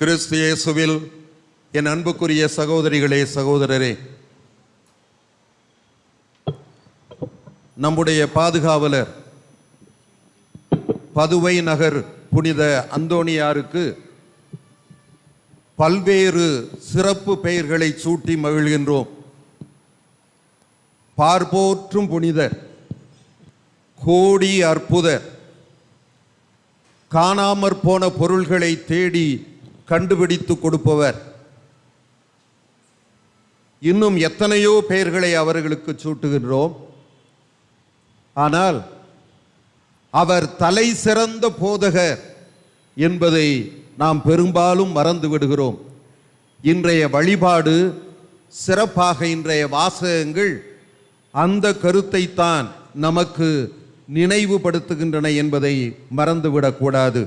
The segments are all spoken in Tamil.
கிறிஸ்து இயேசுவில் என் அன்புக்குரிய சகோதரிகளே சகோதரரே. நம்முடைய பாதுகாவலர் பதுவை நகர் புனித அந்தோணியாருக்கு பல்வேறு சிறப்பு பெயர்களை சூட்டி மகிழ்கின்றோம். பார்போற்றும் புனிதர் கோடி அற்புதர் காணாமற் போன பொருள்களை தேடி கண்டுபிடித்து கொடுப்பவர். இன்னும் எத்தனையோ பெயர்களை அவர்களுக்கு சூட்டுகின்றோம். ஆனால் அவர் தலை சிறந்த போதகர் என்பதை நாம் பெரும்பாலும் மறந்து விடுகிறோம். இன்றைய வழிபாடு சிறப்பாக இன்றைய வாசகங்கள் அந்த கருத்தை தான் நமக்கு நினைவுபடுத்துகின்றன என்பதை மறந்துவிடக்கூடாது.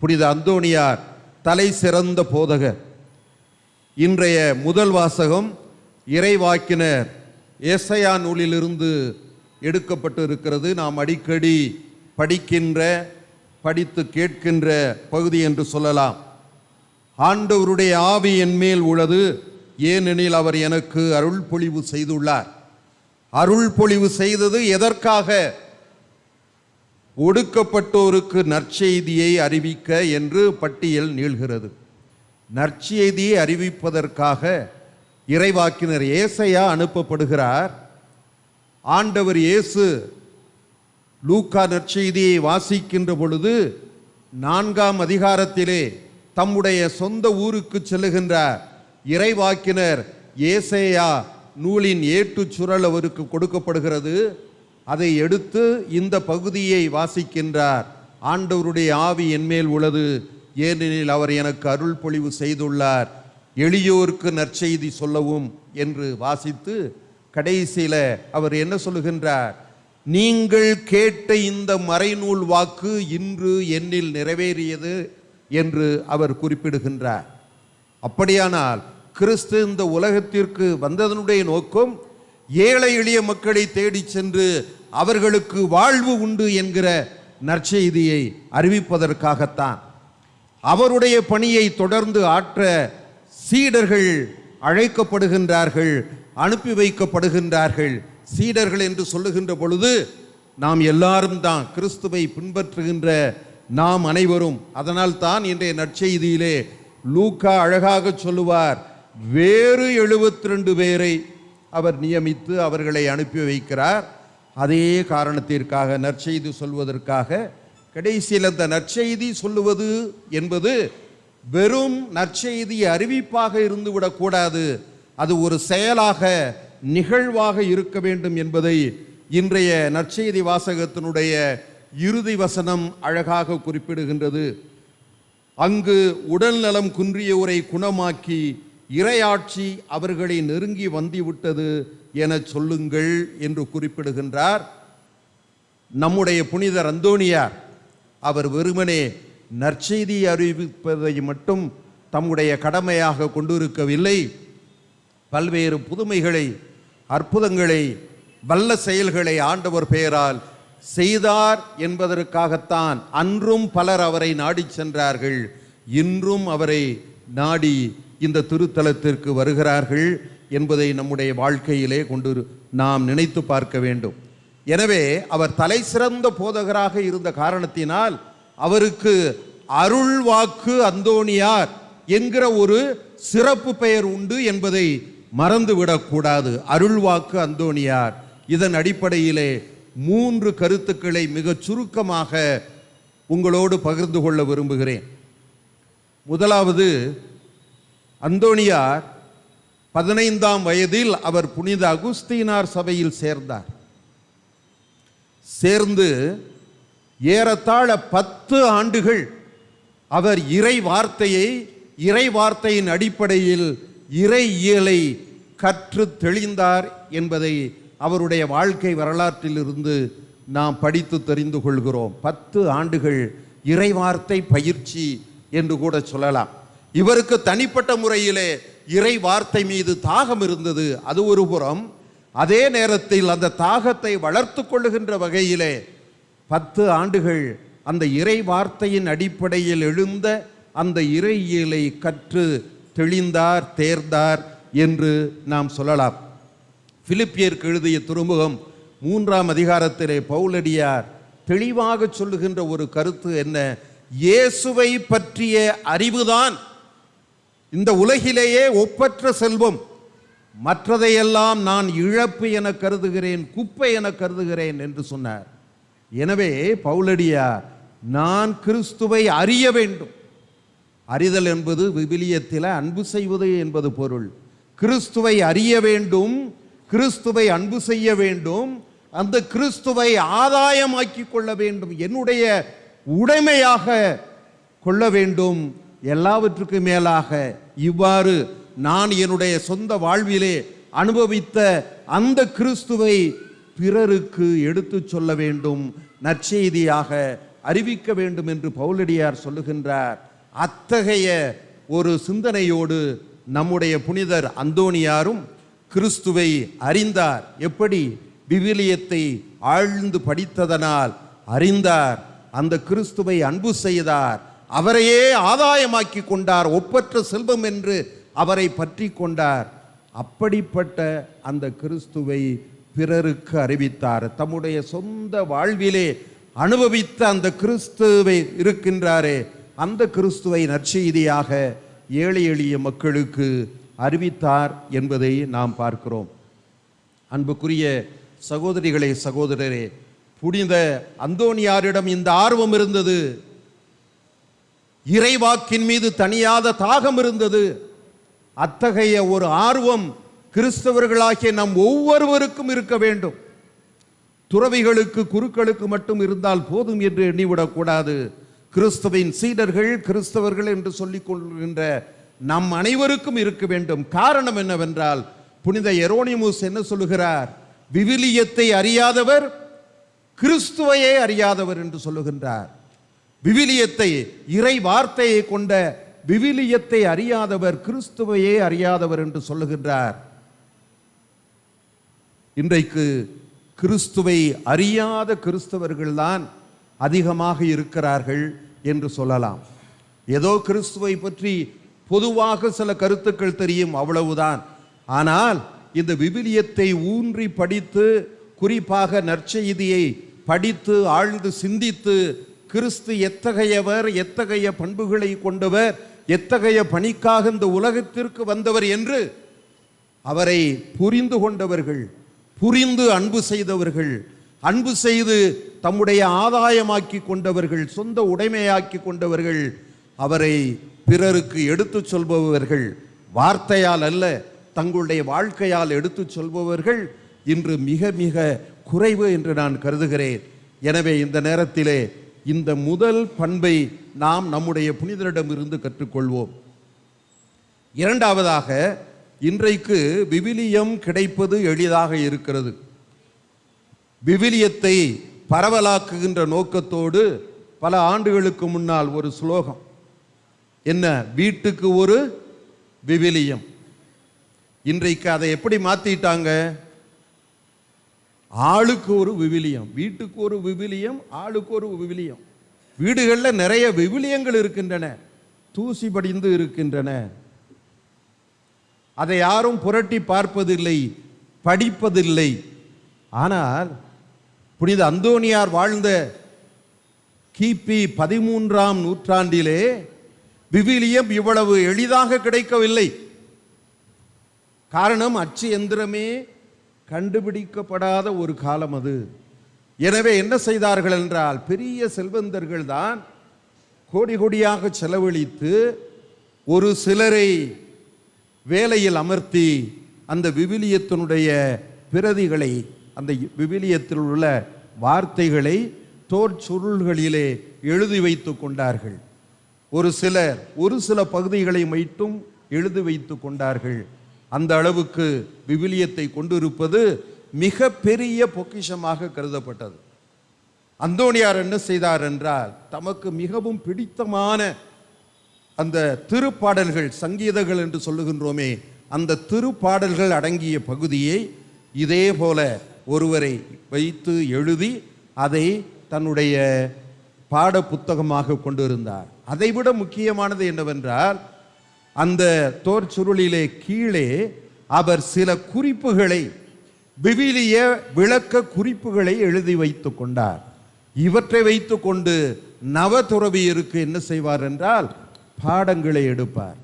புனித அந்தோணியார் தலை சிறந்த போதகர் இன்றைய முதல் வாசகம் இறைவாக்கினர் ஏசையா நூலிலிருந்து எடுக்கப்பட்டு இருக்கிறது நாம் அடிக்கடி படிக்கின்ற படித்து கேட்கின்ற பகுதி என்று சொல்லலாம். ஆண்டவருடைய ஆவி என் மேல் உள்ளது. ஏனெனில் அவர் எனக்கு அருள் பொழிவு செய்துள்ளார். அருள் பொழிவு செய்தது எதற்காக? ஒடுக்கப்பட்டோருக்கு நற்செய்தியை அறிவிக்க என்று பட்டியல் நீள்கிறது. நற்செய்தியை அறிவிப்பதற்காக இறைவாக்கினர் ஏசையா அனுப்பப்படுகிறார். ஆண்டவர் இயேசு லூக்கா நற்செய்தியை வாசிக்கின்ற பொழுது நான்காம் அதிகாரத்திலே தம்முடைய சொந்த ஊருக்கு செல்லுகின்றார். இறைவாக்கினர் ஏசையா நூலின் ஏட்டுச் சுரல் அவருக்கு கொடுக்கப்படுகிறது. அதை எடுத்து இந்த பகுதியை வாசிக்கின்றார். ஆண்டவருடைய ஆவி என்மேல் உள்ளது. ஏனெனில் அவர் எனக்கு அருள் பொழிவு செய்துள்ளார். எளியோருக்கு நற்செய்தி சொல்லவும் என்று வாசித்து கடைசியில் அவர் என்ன சொல்லுகின்றார்? நீங்கள் கேட்ட இந்த மறைநூல் வாக்கு இன்று என்னில் நிறைவேறியது என்று அவர் குறிப்பிடுகின்றார். அப்படியானால் கிறிஸ்து இந்த உலகத்திற்கு வந்ததனுடைய நோக்கம் ஏழை எளிய மக்களை தேடிச் சென்று அவர்களுக்கு வாழ்வு உண்டு என்கிற நற்செய்தியை அறிவிப்பதற்காகத்தான். அவருடைய பணியை தொடர்ந்து ஆற்ற சீடர்கள் அழைக்கப்படுகின்றார்கள் அனுப்பி வைக்கப்படுகின்றார்கள். சீடர்கள் என்று சொல்லுகின்ற பொழுது நாம் எல்லாரும் தான் கிறிஸ்துவை பின்பற்றுகின்ற நாம் அனைவரும். அதனால் தான் இன்றைய நற்செய்தியிலே லூக்கா அழகாக சொல்லுவார் வேறு எழுபத்தி ரெண்டு பேரை அவர் நியமித்து அவர்களை அனுப்பி வைக்கிறார். அதே காரணத்திற்காக நற்செய்தி சொல்வதற்காக கடைசியில் அந்த நற்செய்தி சொல்லுவது என்பது வெறும் நற்செய்தி அறிவிப்பாக இருந்து விடக்கூடாது அது ஒரு செயலாக நிகழ்வாக இருக்க வேண்டும் என்பதை இன்றைய நற்செய்தி வாசகத்தினுடைய இறுதி வசனம் அழகாக குறிப்பிடுகின்றது. அங்கு உடல் நலம் குன்றியோரை குணமாக்கி இறையாட்சி அவர்களை நெருங்கி வந்துவிட்டது என சொல்லுங்கள் என்று குறிப்பிடுகின்றார். நம்முடைய புனிதர் அந்தோனியார் அவர் வெறுமனே நற்செய்தி அறிவிப்பதை மட்டும் தம்முடைய கடமையாக கொண்டிருக்கவில்லை. பல்வேறு புதுமைகளை அற்புதங்களை வல்ல செயல்களை ஆண்டவர் பெயரால் செய்தார் என்பதற்காகத்தான் அன்றும் பலர் அவரை நாடிச் சென்றார்கள். இன்றும் அவரை நாடி இந்த திருத்தலத்திற்கு வருகிறார்கள் என்பதை நம்முடைய வாழ்க்கையிலே கொண்டு நாம் நினைத்து பார்க்க வேண்டும். எனவே அவர் தலை சிறந்த போதகராக இருந்த காரணத்தினால் அவருக்கு அருள் வாக்கு அந்தோணியார் என்கிற ஒரு சிறப்பு பெயர் உண்டு என்பதை மறந்துவிடக்கூடாது அருள்வாக்கு அந்தோணியார். இதன் அடிப்படையிலே மூன்று கருத்துக்களை மிகச் சுருக்கமாக உங்களோடு பகிர்ந்து கொள்ள விரும்புகிறேன். முதலாவது அந்தோணியார் பதினைந்தாம் வயதில் அவர் புனித அகுஸ்தீனார் சபையில் சேர்ந்தார். சேர்ந்து ஏறத்தாழ பத்து ஆண்டுகள் அவர் இறை வார்த்தையை இறை வார்த்தையின் அடிப்படையில் இறை இயலை கற்று தெளிந்தார் என்பதை அவருடைய வாழ்க்கை வரலாற்றிலிருந்து நாம் படித்து தெரிந்து கொள்கிறோம். பத்து ஆண்டுகள் இறை வார்த்தை பயிற்சி என்று கூட சொல்லலாம். இவருக்கு தனிப்பட்ட முறையிலே இறை வார்த்தை மீது தாகம் இருந்தது. அது ஒரு புறம் அதே நேரத்தில் அந்த தாகத்தை வளர்த்து கொள்ளுகின்ற வகையிலே பத்து ஆண்டுகள் அந்த இறை வார்த்தையின் அடிப்படையில் எழுந்த அந்த இறையியலை கற்று தெளிந்தார் தேர்ந்தார் என்று நாம் சொல்லலாம். பிலிப்பியருக்கு எழுதிய துருமுகம் மூன்றாம் அதிகாரத்திலே பவுலடியார் தெளிவாக சொல்லுகின்ற ஒரு கருத்து என்ன? இயேசுவை பற்றிய அறிவுதான். இந்த உலகிலேயே ஒப்பற்ற செல்வம் மற்றதையெல்லாம் நான் இழப்பு என கருதுகிறேன் குப்பை என கருதுகிறேன் என்று சொன்னார். எனவே பவுலடியார் நான் கிறிஸ்துவை அறிய வேண்டும். அறிதல் என்பது விவிலியத்தில் அன்பு செய்வது என்பது பொருள். கிறிஸ்துவை அறிய வேண்டும் கிறிஸ்துவை அன்பு செய்ய வேண்டும் அந்த கிறிஸ்துவை ஆதாயமாக்கி கொள்ள வேண்டும் என்னுடைய உடைமையாக கொள்ள வேண்டும் எல்லாவற்றுக்கும் மேலாக இவ்வாறு நான் என்னுடைய சொந்த வாழ்விலே அனுபவித்த அந்த கிறிஸ்துவை பிறருக்கு எடுத்துச் சொல்ல வேண்டும் நற்செய்தியாக அறிவிக்க வேண்டும் என்று பவுலடியார் சொல்லுகின்றார். அத்தகைய ஒரு சிந்தனையோடு நம்முடைய புனிதர் அந்தோணியாரும் கிறிஸ்துவை அறிந்தார். எப்படி? விவிலியத்தை ஆழ்ந்து படித்ததனால் அறிந்தார். அந்த கிறிஸ்துவை அன்பு செய்தார். அவரையே ஆதாயமாக்கி கொண்டார் ஒப்பற்ற செல்வம் என்று அவரை பற்றி கொண்டார். அப்படிப்பட்ட அந்த கிறிஸ்துவை பிறருக்கு அறிவித்தார். தம்முடைய சொந்த வாழ்விலே அனுபவித்த அந்த கிறிஸ்துவை இருக்கின்றாரே அந்த கிறிஸ்துவை நற்செய்தியாக ஏழை எளிய மக்களுக்கு அறிவித்தார் என்பதை நாம் பார்க்கிறோம். அன்புக்குரிய சகோதரிகளே சகோதரரே புனித அந்தோணியாரிடம் இந்த ஆர்வம் இருந்தது. இறைவாக்கின் மீது தனியாத தாகம் இருந்தது. அத்தகைய ஒரு ஆர்வம் கிறிஸ்தவர்களாகிய நம் ஒவ்வொருவருக்கும் இருக்க வேண்டும். துறவிகளுக்கு குருக்களுக்கு மட்டும் இருந்தால் போதும் என்று எண்ணிவிடக்கூடாது. கிறிஸ்துவின் சீடர்கள் கிறிஸ்தவர்கள் என்று சொல்லிக் கொள்கின்ற நம் அனைவருக்கும் இருக்க வேண்டும். காரணம் என்னவென்றால் புனித எரோனிமுஸ் என்ன சொல்லுகிறார்? விவிலியத்தை அறியாதவர் கிறிஸ்துவையே அறியாதவர் என்று சொல்லுகின்றார். விவிலியத்தை இறை வார்த்தையை கொண்ட விவிலியத்தை அறியாதவர் கிறிஸ்துவையே அறியாதவர் என்று சொல்லுகின்றார். இன்றைக்கு கிறிஸ்துவை அறியாத கிறிஸ்தவர்கள்தான் அதிகமாக இருக்கிறார்கள் என்று சொல்லலாம். ஏதோ கிறிஸ்துவை பற்றி பொதுவாக சில கருத்துக்கள் தெரியும் அவ்வளவுதான். ஆனால் இந்த விவிலியத்தை ஊன்றி படித்து குறிப்பாக நற்செய்தியை படித்து ஆழ்ந்து சிந்தித்து கிறிஸ்து எத்தகையவர் எத்தகைய பண்புகளை கொண்டவர் எத்தகைய பணிக்காக இந்த உலகத்திற்கு வந்தவர் என்று அவரை புரிந்து கொண்டவர்கள் புரிந்து அன்பு செய்தவர்கள் அன்பு செய்து தம்முடைய ஆதாயமாக்கி கொண்டவர்கள் சொந்த உடைமையாக்கி கொண்டவர்கள் அவரை பிறருக்கு எடுத்துச் சொல்பவர்கள் வார்த்தையால் அல்ல தங்களுடைய வாழ்க்கையால் எடுத்துச் சொல்பவர்கள் இன்று மிக மிக குறைவு என்று நான் கருதுகிறேன். எனவே இந்த நேரத்திலே இந்த முதல் பண்பை நாம் நம்முடைய புனிதரிடமிருந்து கற்றுக்கொள்வோம். இரண்டாவதாக இன்றைக்கு விவிலியம் கிடைப்பது எளிதாக இருக்கிறது. விவிலியத்தை பரவலாக்குகின்ற நோக்கத்தோடு பல ஆண்டுகளுக்கு முன்னால் ஒரு ஸ்லோகம் என்ன? வீட்டுக்கு ஒரு விவிலியம். இன்றைக்கு அதை எப்படி மாற்றிட்டாங்க ஆளுக்கு ஒரு விவிலியம் வீட்டுக்கு ஒரு விவிலியம் ஆளுக்கு ஒரு விவிலியம். வீடுகளில் நிறைய விவிலியங்கள் இருக்கின்றன தூசி படிந்து இருக்கின்றன. அதை யாரும் புரட்டி பார்ப்பதில்லை படிப்பதில்லை. ஆனால் புனித அந்தோனியார் வாழ்ந்த கிபி பதிமூன்றாம் நூற்றாண்டிலே விவிலியம் இவ்வளவு எளிதாக கிடைக்கவில்லை. காரணம் அச்சு எந்திரமே கண்டுபிடிக்கப்படாத ஒரு காலம் அது. எனவே என்ன செய்தார்கள் என்றால் பெரிய செல்வந்தர்கள் தான் கோடி கோடியாக செலவழித்து ஒரு சிலரை வேலையில் அமர்த்தி அந்த விவிலியத்தினுடைய பிரதிகளை அந்த விவிலியத்தில் உள்ள வார்த்தைகளை தோற்சுருள்களிலே எழுதி வைத்து கொண்டார்கள். ஒரு சிலர் ஒரு சில பகுதிகளை மட்டும் எழுதி வைத்து கொண்டார்கள். அந்த அளவுக்கு விவிலியத்தை கொண்டிருப்பது மிக பெரிய பொக்கிஷமாக கருதப்பட்டது. அந்தோணியார் என்ன செய்தார் என்றால் தமக்கு மிகவும் பிடித்தமான அந்த திருப்பாடல்கள் சங்கீதங்கள் என்று சொல்லுகின்றோமே அந்த திருப்பாடல்கள் அடங்கிய பகுதியை இதே போல ஒருவரை வைத்து எழுதி அதை தன்னுடைய பாட புத்தகமாக கொண்டிருந்தார். அதைவிட முக்கியமானது என்னவென்றால் அந்த தோர் சுருளிலே கீழே அவர் சில குறிப்புகளை விவிலிய விளக்க குறிப்புகளை எழுதி வைத்து கொண்டார். இவற்றை வைத்துக்கொண்டு நவதுறவியருக்கு என்ன செய்வார் என்றால் பாடங்களை எடுப்பார்.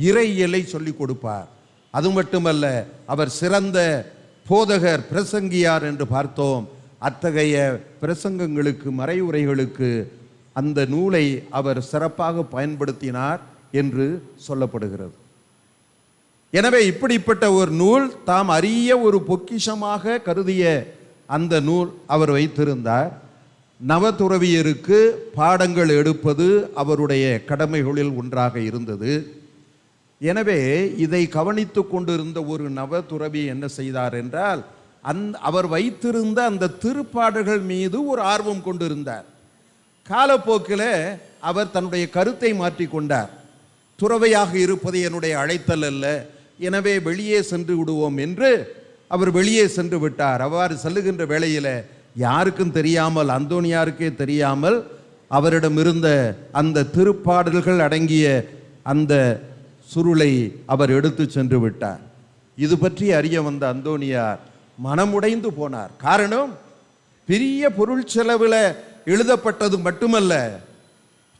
இறையியலை சொல்லிக் கொடுப்பார். அது மட்டுமல்ல அவர் சிறந்த போதகர் பிரசங்கியார் என்று பார்த்தோம். அத்தகைய பிரசங்கங்களுக்கு மறைவுரைகளுக்கு அந்த நூலை அவர் சிறப்பாக பயன்படுத்தினார். என்று சொல்லப்படுகிறது. எனவே இப்படிப்பட்ட ஒரு நூல் தாம் அரிய ஒரு பொக்கிஷமாக கருதிய அந்த நூல் அவர் வைத்திருந்தார். நவதுறவியருக்கு பாடங்கள் எடுப்பது அவருடைய கடமைகளில் ஒன்றாக இருந்தது. எனவே இதை கவனித்து கொண்டிருந்த ஒரு நவதுறவி என்ன செய்தார் என்றால் அந் அவர் வைத்திருந்த அந்த திருப்பாடல்கள் மீது ஒரு ஆர்வம் கொண்டிருந்தார். காலப்போக்கில் அவர் தன்னுடைய கருத்தை மாற்றிக்கொண்டார் துறவையாக இருப்பது என்னுடைய அழைத்தல் அல்ல. எனவே வெளியே சென்று விடுவோம் என்று அவர் வெளியே சென்று விட்டார். அவ்வாறு செல்லுகின்ற வேளையில் யாருக்கும் தெரியாமல் அந்தோனியாருக்கே தெரியாமல் அவரிடம் இருந்த அந்த திருப்பாடல்கள் அடங்கிய அந்த சுருளை அவர் எடுத்து சென்று விட்டார். இது பற்றி அறிய வந்த அந்தோனியார் மனமுடைந்து போனார். காரணம் பெரிய பொருள் செலவில் எழுதப்பட்டது மட்டுமல்ல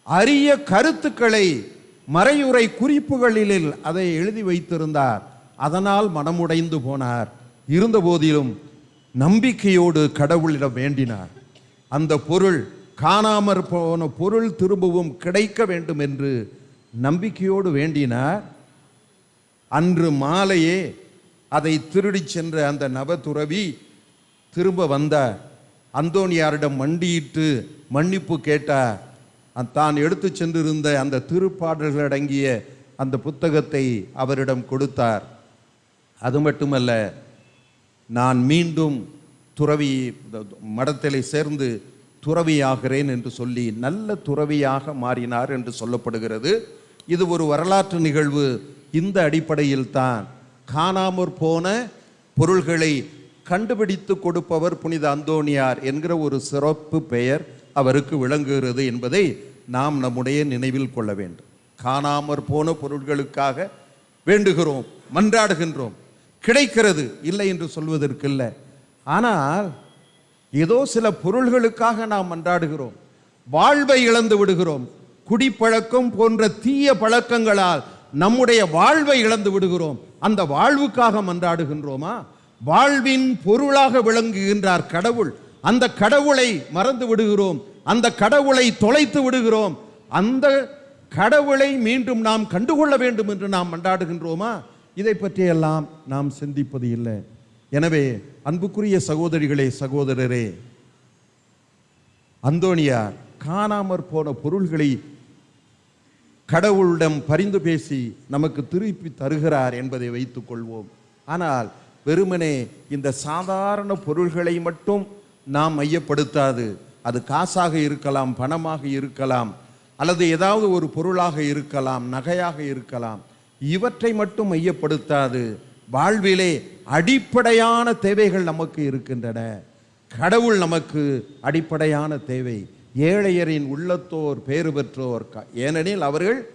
அரிய கருத்துக்களை மறையுறை குறிப்புகளில் அதை எழுதி வைத்திருந்தார். அதனால் மனமுடைந்து போனார். இருந்தபோதிலும் நம்பிக்கையோடு கடவுளிடம் வேண்டினார். அந்த பொருள் காணாமற் போன பொருள் திரும்பவும் கிடைக்க வேண்டும் என்று நம்பிக்கையோடு வேண்டினார். அன்று மாலையே அதை திருடிச் சென்ற அந்த நவதுறவி திரும்ப வந்தார். அந்தோனியாரிடம் மண்டியிட்டு மன்னிப்பு கேட்டார். தான் எடுத்து சென்றிருந்த அந்த திருப்பாடல்கள் அடங்கிய அந்த புத்தகத்தை அவரிடம் கொடுத்தார். அது மட்டுமல்ல நான் மீண்டும் துறவி மடத்திலே சேர்ந்து துறவியாகிறேன் என்று சொல்லி நல்ல துறவியாக மாறினார் என்று சொல்லப்படுகிறது. இது ஒரு வரலாற்று நிகழ்வு. இந்த அடிப்படையில் தான் காணாமற் போன பொருள்களை கண்டுபிடித்து கொடுப்பவர் புனித அந்தோணியார் என்கிற ஒரு சிறப்பு பெயர் அவருக்கு விளங்குகிறது என்பதை நாம் நம்முடைய நினைவில் கொள்ள வேண்டும். காணாமற் போன பொருள்களுக்காக வேண்டுகிறோம் மன்றாடுகின்றோம். கிடைக்கிறது இல்லை என்று சொல்வதற்கு இல்லை ஆனால் ஏதோ சில பொருள்களுக்காக நாம் மன்றாடுகிறோம். வாழ்வை இழந்து விடுகிறோம். குடிப்பழக்கம் போன்ற தீய பழக்கங்களால் நம்முடைய வாழ்வை இழந்து விடுகிறோம். அந்த வாழ்வுக்காக மன்றாடுகின்றோமா? வாழ்வின் பொருளாக விளங்குகின்றார் கடவுள். அந்த கடவுளை மறந்து விடுகிறோம். அந்த கடவுளை தொலைத்து விடுகிறோம். அந்த கடவுளை மீண்டும் நாம் கண்டுகொள்ள வேண்டும் என்று நாம் மண்டாடுகின்றோமா? இதை பற்றியெல்லாம் நாம் சிந்திப்பது இல்லை. எனவே அன்புக்குரிய சகோதரிகளே சகோதரரே அந்தோனியார் காணாமற் போன பொருள்களை கடவுளிடம் பரிந்து பேசி நமக்கு திருப்பி தருகிறார் என்பதை வைத்துக் கொள்வோம். ஆனால் வெறுமனே இந்த சாதாரண பொருள்களை மட்டும் நாம் மையப்படுத்தாது. அது காசாக இருக்கலாம் பணமாக இருக்கலாம் அல்லது ஏதாவது ஒரு பொருளாக இருக்கலாம் நகையாக இருக்கலாம். இவற்றை மட்டும் மையப்படுத்தாது. வாழ்விலே அடிப்படையான தேவைகள் நமக்கு இருக்கின்றன. கடவுள் நமக்கு அடிப்படையான தேவை. ஏழையரின் உள்ளத்தோர் பேறு பெற்றோர் க- ஏனெனில் அவர்கள்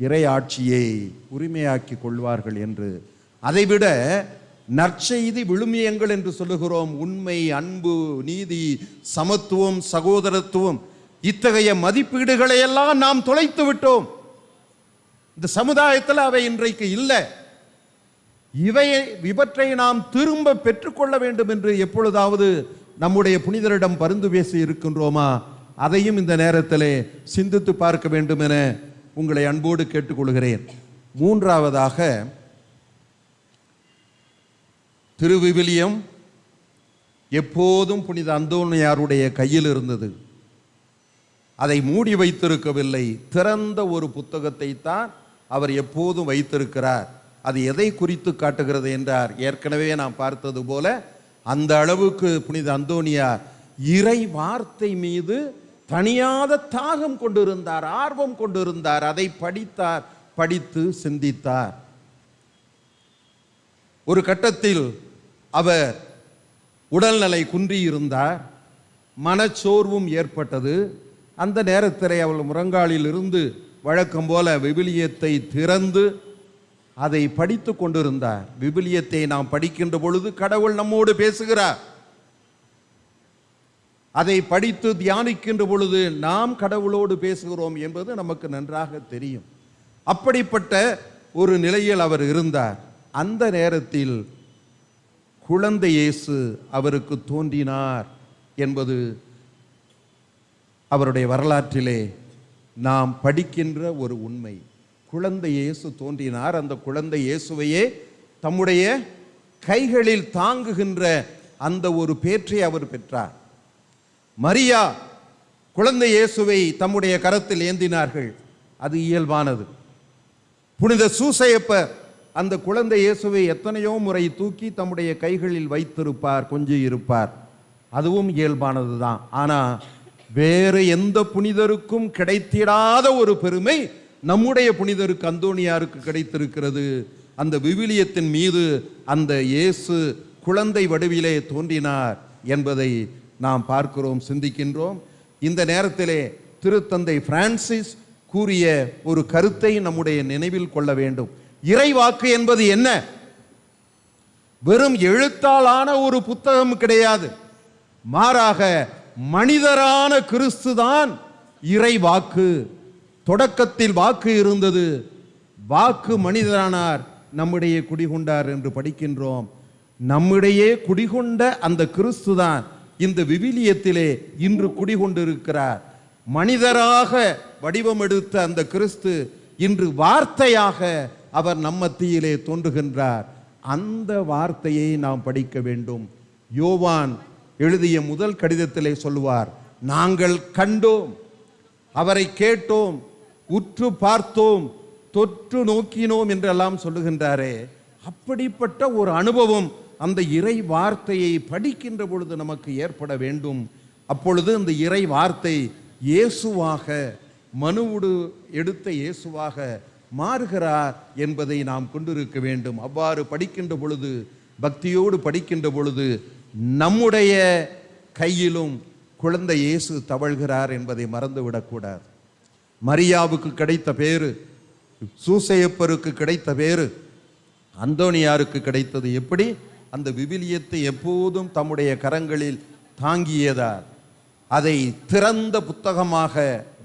இறையாட்சியை உரிமையாக்கி கொள்வார்கள் என்று. அதைவிட நற்செய்தி விழுமியங்கள் என்று சொல்லுகிறோம். உண்மை அன்பு நீதி சமத்துவம் சகோதரத்துவம் இத்தகைய மதிப்பீடுகளை எல்லாம் நாம் தொலைத்து விட்டோம். இந்த சமுதாயத்தில் அவை இன்றைக்கு இல்லை. இவை இவற்றை நாம் திரும்ப பெற்றுக்கொள்ள வேண்டும் என்று எப்பொழுதாவது நம்முடைய புனிதரிடம் பருந்து பேசி இருக்கின்றோமா? அதையும் இந்த நேரத்திலே சிந்தித்து பார்க்க வேண்டும் என உங்களை அன்போடு கேட்டுக்கொள்கிறேன். மூன்றாவதாக திருவிவிலியம் எப்போதும் புனித அந்தோனியாருடைய கையில் இருந்தது. அதை மூடி வைத்திருக்கவில்லை. திறந்த ஒரு புத்தகத்தை தான் அவர் எப்போதும் வைத்திருக்கிறார். அது எதை குறித்து காட்டுகிறது என்றார். ஏற்கனவே நாம் பார்த்தது போல அந்த அளவுக்கு புனித அந்தோனியார் இறை வார்த்தை மீது தனியாத தாகம் கொண்டிருந்தார் ஆர்வம் கொண்டிருந்தார். அதை படித்தார் படித்து சிந்தித்தார். ஒரு கட்டத்தில் அவர் உடல்நிலை குன்றியிருந்தார் மனச்சோர்வும் ஏற்பட்டது. அந்த நேரத்தில் அவள் முரங்காலிலிருந்து வழக்கம் போல விவிலியத்தை திறந்து அதை படித்து கொண்டிருந்தார். விபிலியத்தை நாம் படிக்கின்ற பொழுது கடவுள் நம்மோடு பேசுகிறார். அதை படித்து தியானிக்கின்ற பொழுது நாம் கடவுளோடு பேசுகிறோம் என்பது நமக்கு நன்றாக தெரியும். அப்படிப்பட்ட ஒரு நிலையில் அவர் இருந்தார். அந்த நேரத்தில் குழந்தை இயேசு அவருக்கு தோன்றினார் என்பது அவருடைய வரலாற்றிலே நாம் படிக்கின்ற ஒரு உண்மை. குழந்தை இயேசு தோன்றினார். அந்த குழந்தை இயேசுவையே தம்முடைய கைகளில் தாங்குகின்ற அந்த ஒரு பேற்றை அவர் பெற்றார். மரியா குழந்தை இயேசுவை தம்முடைய கரத்தில் ஏந்தினார்கள். அது இயல்பானது. புனித சூசையப்பர் அந்த குழந்தை இயேசுவை எத்தனையோ முறை தூக்கி தம்முடைய கைகளில் வைத்திருப்பார் கொஞ்சம் இருப்பார். அதுவும் இயல்பானது தான். ஆனால் வேறு எந்த புனிதருக்கும் கிடைத்திடாத ஒரு பெருமை நம்முடைய புனிதருக்கு அந்தோணியாருக்கு கிடைத்திருக்கிறது. அந்த விவிலியத்தின் மீது அந்த இயேசு குழந்தை வடிவிலே தோன்றினார் என்பதை நாம் பார்க்கிறோம் சிந்திக்கின்றோம். இந்த நேரத்திலே திருத்தந்தை பிரான்சிஸ் கூறிய ஒரு கருத்தை நம்முடைய நினைவில் கொள்ள வேண்டும். இறைவாக்கு என்பது என்ன? வெறும் எழுத்தாலான ஒரு புத்தகம் கிடையாது. மாறாக மனிதரான கிறிஸ்துதான் இறை வாக்கு தொடக்கத்தில் வாக்கு இருந்தது. வாக்கு மனிதரானார் நம்முடைய குடிகொண்டார் என்று படிக்கின்றோம். நம்மிடையே குடிகொண்ட அந்த கிறிஸ்து தான் இந்த விவிலியத்திலே இன்று குடிகொண்டிருக்கிறார். மனிதராக வடிவமெடுத்த அந்த கிறிஸ்து இன்று வார்த்தையாக அவர் நம்மத்தியிலே தோன்றுகின்றார். அந்த வார்த்தையை நாம் படிக்க வேண்டும். யோவான் எழுதிய முதல் கடிதத்திலே சொல்லுவார் நாங்கள் கண்டோம் அவரை கேட்டோம் உற்று பார்த்தோம் தொற்று நோக்கினோம் என்றெல்லாம் சொல்லுகின்றாரே. அப்படிப்பட்ட ஒரு அனுபவம் அந்த இறை வார்த்தையை படிக்கின்ற பொழுது நமக்கு ஏற்பட வேண்டும். அப்பொழுது அந்த இறை வார்த்தை இயேசுவாக மனுவுடு எடுத்த இயேசுவாக மாறுகிறார் என்பதை நாம் கொண்டிருக்க வேண்டும். அவ்வாறு படிக்கின்ற பொழுது பக்தியோடு படிக்கின்ற பொழுது நம்முடைய கையிலும் குழந்தை இயேசு தவழ்கிறார் என்பதை மறந்துவிடக்கூடாது மரியாவுக்கு கிடைத்த பேரு சூசையப்பருக்கு கிடைத்த பேரு அந்தோனியாருக்கு கிடைத்தது எப்படி? அந்த விவிலியத்தை எப்போதும் தம்முடைய கரங்களில் தாங்கியதார் அதை திறந்த புத்தகமாக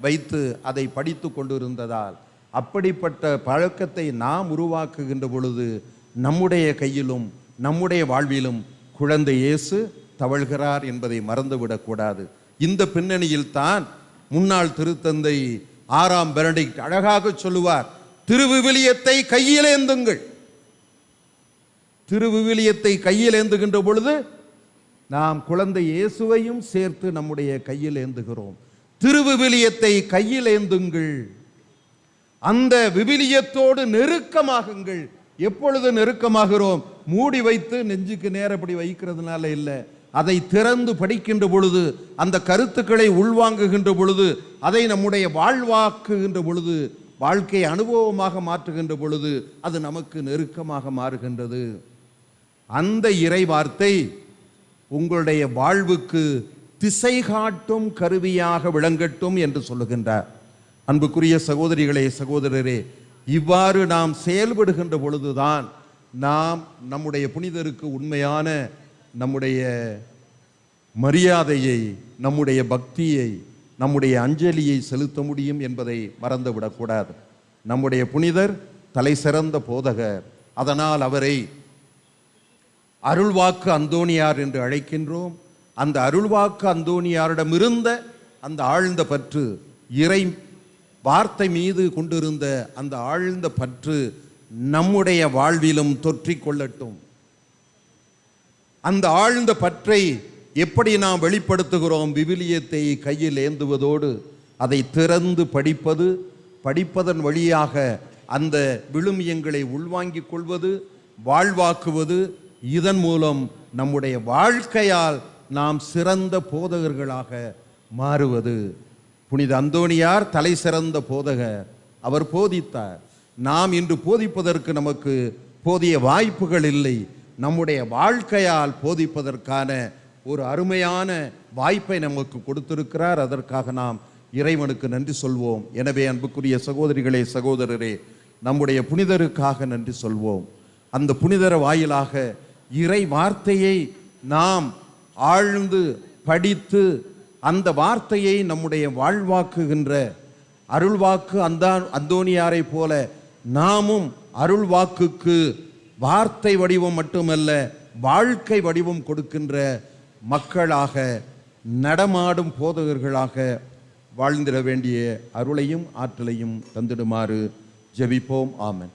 வைத்து அதை படித்து கொண்டிருந்ததால் அப்படிப்பட்ட பழக்கத்தை நாம் உருவாக்குகின்ற பொழுது நம்முடைய கையிலும் நம்முடைய வாழ்விலும் குழந்தை இயேசு தவழ்கிறார் என்பதை மறந்துவிடக்கூடாது இந்த பின்னணியில் தான் முன்னாள் திருத்தந்தை ஆறாம் பெனடிக்ட் அழகாக சொல்லுவார் திருவிவிலியத்தை கையிலேந்துங்கள் திருவிவிலியத்தை கையில் ஏந்துகின்ற பொழுது நாம் குழந்தை இயேசுவையும் சேர்த்து நம்முடைய கையில் ஏந்துகிறோம். திருவிவிலியத்தை கையில் ஏந்துங்கள். அந்த விவிலியத்தோடு நெருக்கமாகுங்கள். எப்பொழுது நெருக்கமாகிறோம்? மூடி வைத்து நெஞ்சுக்கு நேரப்படி வைக்கிறதுனால இல்லை. அதை திறந்து படிக்கின்ற பொழுது அந்த கருத்துக்களை உள்வாங்குகின்ற பொழுது அதை நம்முடைய வாழ்வாக்குகின்ற பொழுது வாழ்க்கை அனுபவமாக மாற்றுகின்ற பொழுது அது நமக்கு நெருக்கமாக மாறுகின்றது. அந்த இறை வார்த்தை உங்களுடைய வாழ்வுக்கு திசை காட்டும் கருவியாக விளங்கட்டும் என்று சொல்லுகின்றார். அன்புக்குரிய சகோதரிகளே சகோதரரே இவ்வாறு நாம் செயல்படுகின்ற பொழுதுதான் நாம் நம்முடைய புனிதருக்கு உண்மையான நம்முடைய மரியாதையை நம்முடைய பக்தியை நம்முடைய அஞ்சலியை செலுத்த முடியும் என்பதை மறந்துவிடக்கூடாது. நம்முடைய புனிதர் தலை சிறந்த போதகர். அதனால் அவரை அருள்வாக்கு அந்தோணியார் என்று அழைக்கின்றோம். அந்த அருள்வாக்கு அந்தோணியாரிடமிருந்த அந்த ஆழ்ந்த பற்று இறை வார்த்தை மீது கொண்டிருந்த அந்த ஆழ்ந்த பற்று நம்முடைய வாழ்விலும் தொற்றிக்கொள்ளட்டும் அந்த ஆழ்ந்த பற்றை எப்படி நாம் வெளிப்படுத்துகிறோம்? விவிலியத்தை கையில் ஏந்துவதோடு அதை திறந்து படிப்பது படிப்பதன் வழியாக அந்த விழுமியங்களை உள்வாங்கிக் கொள்வது வாழ்வாக்குவது இதன் மூலம் நம்முடைய வாழ்க்கையால் நாம் சிறந்த போதகர்களாக மாறுவது. புனித அந்தோணியார் தலை சிறந்த போதகர். அவர் போதித்தார். நாம் இன்று போதிப்பதற்கு நமக்கு போதிய வாய்ப்புகள் இல்லை. நம்முடைய வாழ்க்கையால் போதிப்பதற்கான ஒரு அருமையான வாய்ப்பை நமக்கு கொடுத்திருக்கிறார். அதற்காக நாம் இறைவனுக்கு நன்றி சொல்வோம். எனவே அன்புக்குரிய சகோதரிகளே சகோதரரே நம்முடைய புனிதருக்காக நன்றி சொல்வோம். அந்த புனிதர வாயிலாக இறை வார்த்தையை நாம் ஆழ்ந்து படித்து அந்த வார்த்தையை நம்முடைய வாழ்வாக்குகின்ற அருள்வாக்கு அந்தா அந்தோனியாரை போல நாமும் அருள்வாக்குக்கு வார்த்தை வடிவம் மட்டுமல்ல வாழ்க்கை வடிவம் கொடுக்கின்ற மக்களாக நடமாடும் போதகர்களாக வாழ்ந்திட வேண்டிய அருளையும் ஆற்றலையும் தந்திடுமாறு ஜெபிப்போம். ஆமன்.